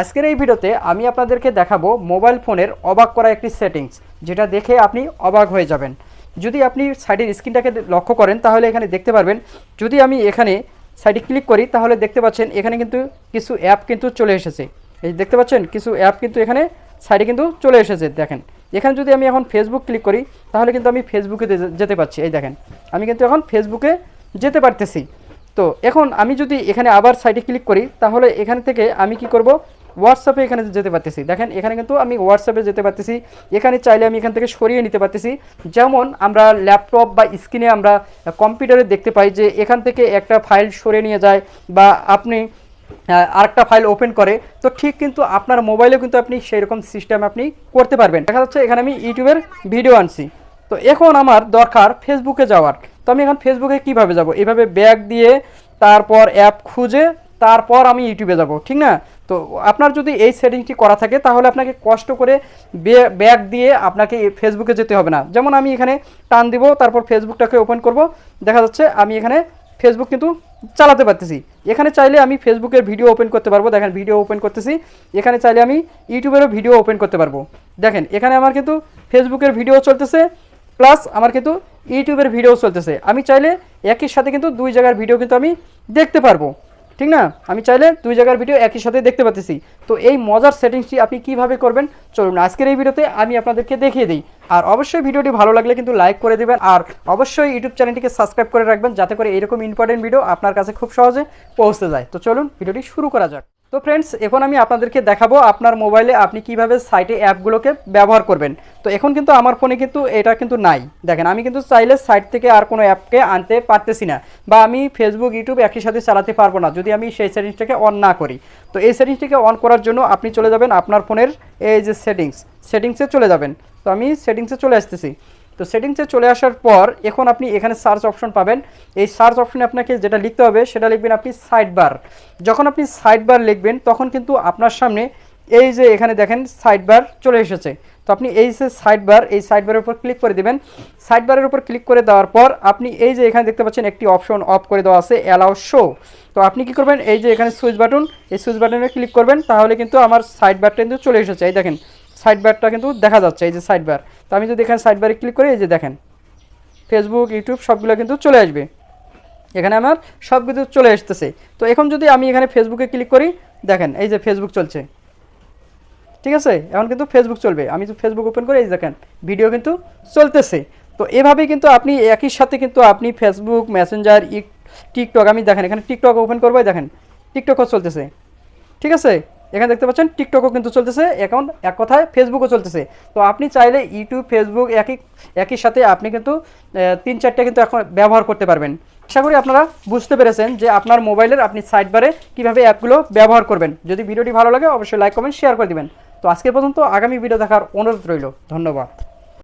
আজকের এই ভিডিওতে আমি আপনাদেরকে দেখাবো মোবাইল ফোনের অবাক করা একটি সেটিংস, যেটা দেখে আপনি অবাক হয়ে যাবেন। যদি আপনি সাইডের স্ক্রিনটাকে লক্ষ্য করেন, তাহলে এখানে দেখতে পারবেন, যদি আমি এখানে সাইডে ক্লিক করি, তাহলে দেখতে পাচ্ছেন এখানে কিন্তু কিছু অ্যাপ কিন্তু চলে এসেছে। এই দেখতে পাচ্ছেন, কিছু অ্যাপ কিন্তু এখানে সাইডে কিন্তু চলে এসেছে, দেখেন। এখানে যদি আমি এখন ফেসবুক ক্লিক করি, তাহলে কিন্তু আমি ফেসবুকে যেতে পারছি। এই দেখেন, আমি কিন্তু এখন ফেসবুকে যেতে পারতেছি। তো এখন আমি যদি এখানে আবার সাইডে ক্লিক করি, তাহলে এখান থেকে আমি কি করব? হোয়াটসঅ্যাপে এখানে যেতে পারতেছি। দেখেন, এখানে কিন্তু আমি হোয়াটসঅ্যাপে যেতে পারতেছি। এখানে চাইলে আমি এখান থেকে সরিয়ে নিতে পারতেছি। যেমন আমরা ল্যাপটপ বা স্ক্রিনে আমরা কম্পিউটারে দেখতে পাই যে এখান থেকে একটা ফাইল সরে নিয়ে যায় বা আপনি আরেকটা ফাইল ওপেন করে, তো ঠিক কিন্তু আপনার মোবাইলেও কিন্তু আপনি সেই রকম সিস্টেম আপনি করতে পারবেন। দেখা যাচ্ছে এখানে আমি ইউটিউবের ভিডিও আনছি। তো এখন আমার দরকার ফেসবুকে যাওয়ার। তো আমি এখন ফেসবুকে কীভাবে যাব? এভাবে ব্যাগ দিয়ে তারপর অ্যাপ খুঁজে তারপর আমি ইউটিউবে যাব, ঠিক না? তো আপনার যদি এই সেটিংটি করা থাকে, তাহলে আপনাকে কষ্ট করে ব্যাগ দিয়ে আপনাকে ফেসবুকে যেতে হবে না। যেমন আমি এখানে টান দিব, তারপর ফেসবুকটাকে ওপেন করব। দেখা যাচ্ছে আমি এখানে ফেসবুক কিন্তু চালাতে পারতেছি। এখানে চাইলে আমি ফেসবুকের ভিডিও ওপেন করতে পারব। দেখেন ভিডিও ওপেন করতেছি। এখানে চাইলে আমি ইউটিউবেরও ভিডিও ওপেন করতে পারব। দেখেন, এখানে আমার কিন্তু ফেসবুকের ভিডিও চলতেছে প্লাস আমার কিন্তু ইউটিউবের ভিডিও চলতেছে। আমি চাইলে একই সাথে কিন্তু দুই জায়গার ভিডিও কিন্তু আমি দেখতে পারব। ঠিক না? আমি চাইলে দুই জায়গার ভিডিও একই সাথে দেখতে পাচ্ছি তো এই মজার সেটিংসটি আপনি কীভাবে করবেন? চলুন, আজকের এই ভিডিওতে আমি আপনাদেরকে দেখিয়ে দিই। আর অবশ্যই ভিডিওটি ভালো লাগলে কিন্তু লাইক করে দেবেন। আর অবশ্যই ইউটিউব চ্যানেলটিকে সাবস্ক্রাইব করে রাখবেন, যাতে করে এরকম ইম্পর্টেন্ট ভিডিও আপনার কাছে খুব সহজে পৌঁছে যায়। তো চলুন ভিডিওটি শুরু করা যাক। তো ফ্রেন্ডস এখন আমি আপনাদেরকে দেখাবো আপনার মোবাইলে আপনি কীভাবে সাইটে অ্যাপগুলোকে ব্যবহার করবেন। তো এখন কিন্তু আমার ফোনে কিন্তু এটা কিন্তু নাই। দেখেন, আমি কিন্তু চাইলে সাইট থেকে আর কোনো অ্যাপকে আনতে পারতেছি না বা আমি ফেসবুক ইউটিউব একই সাথে চালাতে পারব না যদি আমি সেই সেটিংসটাকে অন না করি। তো এই সেটিংসটাকে অন করার জন্য আপনি চলে যাবেন আপনার ফোনের এই যে সেটিংস সেটিংসে চলে যাবেন। তো আমি সেটিংসে চলে আসতেছি। তো সেটিংসে চলে আসার পর এখন আপনি এখানে সার্চ অপশন পাবেন। এই সার্চ অপশনে আপনাকে যেটা লিখতে হবে, সেটা লিখবেন আপনি সাইড বার যখন আপনি সাইড বার লিখবেন, তখন কিন্তু আপনার সামনে এই যে এখানে দেখেন সাইড বার চলে এসেছে। তো আপনি এই যে সাইড বার এই সাইড বারের উপর ক্লিক করে দেবেন। সাইড বারের উপর ক্লিক করে দেওয়ার পর আপনি এই যে এখানে দেখতে পাচ্ছেন একটি অপশন অফ করে দেওয়া আছে অ্যালাউ শো তো আপনি কি করবেন? এই যে এখানে সুইচ বাটন এই সুইচ বাটনে ক্লিক করবেন, তাহলে কিন্তু আমার সাইড বারটা কিন্তু চলে এসেছে। এই দেখেন সাইড বারটা কিন্তু দেখা যাচ্ছে, এই যে সাইড বার আমি যদি এখানে সাইড বারে ক্লিক করি, এই যে দেখেন ফেসবুক ইউটিউব সবগুলো কিন্তু চলে আসবে। এখানে আমার সব কিছু চলে আসতেছে। তো এখন যদি আমি এখানে ফেসবুকে ক্লিক করি, দেখেন, এই যে ফেসবুক চলছে। ঠিক আছে? এখন কিন্তু ফেসবুক চলবে। আমি তো ফেসবুক ওপেন করে, এই দেখেন ভিডিও কিন্তু চলতেছে। তো এভাবেই কিন্তু আপনি একই সাথে কিন্তু আপনি ফেসবুক মেসেঞ্জার টিকটক আমি দেখেন, এখানে টিকটক ওপেন করব, দেখেন টিকটকও চলতেছে। ঠিক আছে? এখানে দেখতে পাচ্ছেন টিকটকও কিন্তু চলতেছে এখন এক কথায় ফেসবুকও চলতেছে। তো আপনি চাইলে ইউটিউব ফেসবুক একই একই সাথে আপনি কিন্তু তিন চারটা কিন্তু এখন ব্যবহার করতে পারবেন। আশা করি আপনারা বুঝতে পেরেছেন যে আপনার মোবাইলের আপনি সাইড বারে কীভাবে অ্যাপগুলো ব্যবহার করবেন। যদি ভিডিওটি ভালো লাগে, অবশ্যই লাইক কমেন্ট শেয়ার করে দেবেন। তো আজকে পর্যন্ত আগামী ভিডিও দেখার অনুরোধ রইল। ধন্যবাদ।